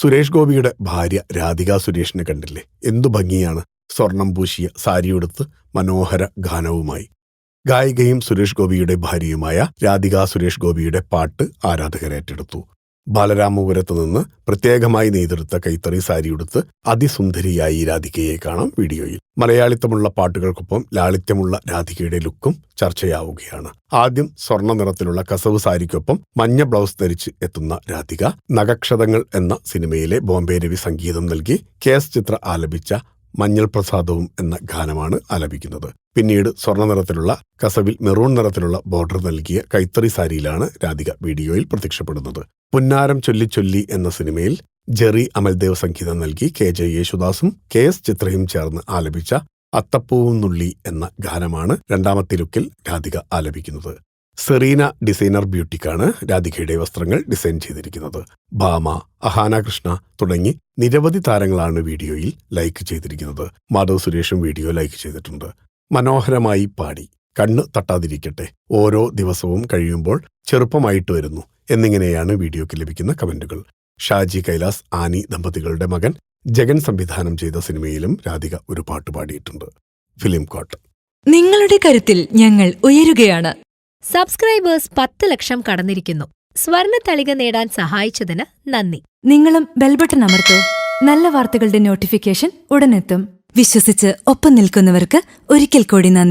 സുരേഷ് ഗോപിയുടെ ഭാര്യ രാധിക സുരേഷിനെ കണ്ടില്ലേ? എന്തു ഭംഗിയാണ് സ്വർണം പൂശിയ സാരിയുടുത്ത് മനോഹര ഗാനവുമായി. ഗായികയും സുരേഷ് ഗോപിയുടെ ഭാര്യയുമായ രാധിക സുരേഷ് ഗോപിയുടെ പാട്ട് ആരാധകരേറ്റെടുത്തു ബാലരാമപുരത്ത് നിന്ന് പ്രത്യേകമായി നെയ്തെടുത്ത കൈത്തറി സാരിയുടുത്ത് അതിസുന്ദരിയായി രാധികയെ കാണാം വീഡിയോയിൽ. മലയാളിത്തമുള്ള പാട്ടുകൾക്കൊപ്പം ലാളിത്യമുള്ള രാധികയുടെ ലുക്കും ചർച്ചയാവുകയാണ്. ആദ്യം സ്വർണ നിറത്തിലുള്ള കസവ് സാരിക്കൊപ്പം മഞ്ഞ ബ്ലൗസ് ധരിച്ച് എത്തുന്ന രാധിക നഗക്ഷതങ്ങൾ എന്ന സിനിമയിലെ ബോംബെ രവി സംഗീതം നൽകി കെ ചിത്ര ആലപിച്ച മഞ്ഞൾ പ്രസാദവും എന്ന ഗാനമാണ് ആലപിക്കുന്നത്. പിന്നീട് സ്വർണ നിറത്തിലുള്ള കസവിൽ മെറൂൺ നിറത്തിലുള്ള ബോർഡർ നൽകിയ കൈത്തറി സാരിയിലാണ് രാധിക വീഡിയോയിൽ പ്രത്യക്ഷപ്പെടുന്നത്. പുന്നാരം ചൊല്ലി ചൊല്ലി എന്ന സിനിമയിൽ ജെറി അമൽദേവ് സംഗീതം നൽകി കെ ജെ യേശുദാസും കെ എസ് ചിത്രയും ചേർന്ന് ആലപിച്ച അത്തപ്പൂവും നുള്ളി എന്ന ഗാനമാണ് രണ്ടാമത്തെ ലുക്കിൽ രാധിക ആലപിക്കുന്നത്. സെറീന ഡിസൈനർ ബ്യൂട്ടിക്കാണ് രാധികയുടെ വസ്ത്രങ്ങൾ ഡിസൈൻ ചെയ്തിരിക്കുന്നത്. ഭാമ അഹാന കൃഷ്ണ തുടങ്ങി നിരവധി താരങ്ങളാണ് വീഡിയോയിൽ ലൈക്ക് ചെയ്തിരിക്കുന്നത്. മാധവ് സുരേഷും വീഡിയോ ലൈക്ക് ചെയ്തിട്ടുണ്ട്. മനോഹരമായി പാടി. കണ്ണ് തട്ടാതിരിക്കട്ടെ. ഓരോ ദിവസവും കഴിയുമ്പോൾ ചെറുപ്പമായിട്ട് വരുന്നു. എന്നിങ്ങനെയാണ് വീഡിയോയ്ക്ക് ലഭിക്കുന്ന കമന്റുകൾ. ഷാജി കൈലാസ് ആനി ദമ്പതികളുടെ മകൻ ജഗൻ സംവിധാനം ചെയ്ത സിനിമയിലും രാധിക ഒരു പാട്ട് പാടിയിട്ടുണ്ട്. Film quote. നിങ്ങളുടെ കരുത്തിൽ ഞങ്ങൾ ഉയരുകയാണ്. സബ്സ്ക്രൈബേഴ്സ് പത്ത് ലക്ഷം കടന്നിരിക്കുന്നു. സ്വർണ തളിക നേടാൻ സഹായിച്ചതിന് നന്ദി. നിങ്ങളും ബെൽബട്ടൺ അമർത്തോ. നല്ല വാർത്തകളുടെ നോട്ടിഫിക്കേഷൻ ഉടനെത്തും. വിശ്വസിച്ച് ഒപ്പം നിൽക്കുന്നവർക്ക് ഒരിക്കൽ കൂടി നന്ദി.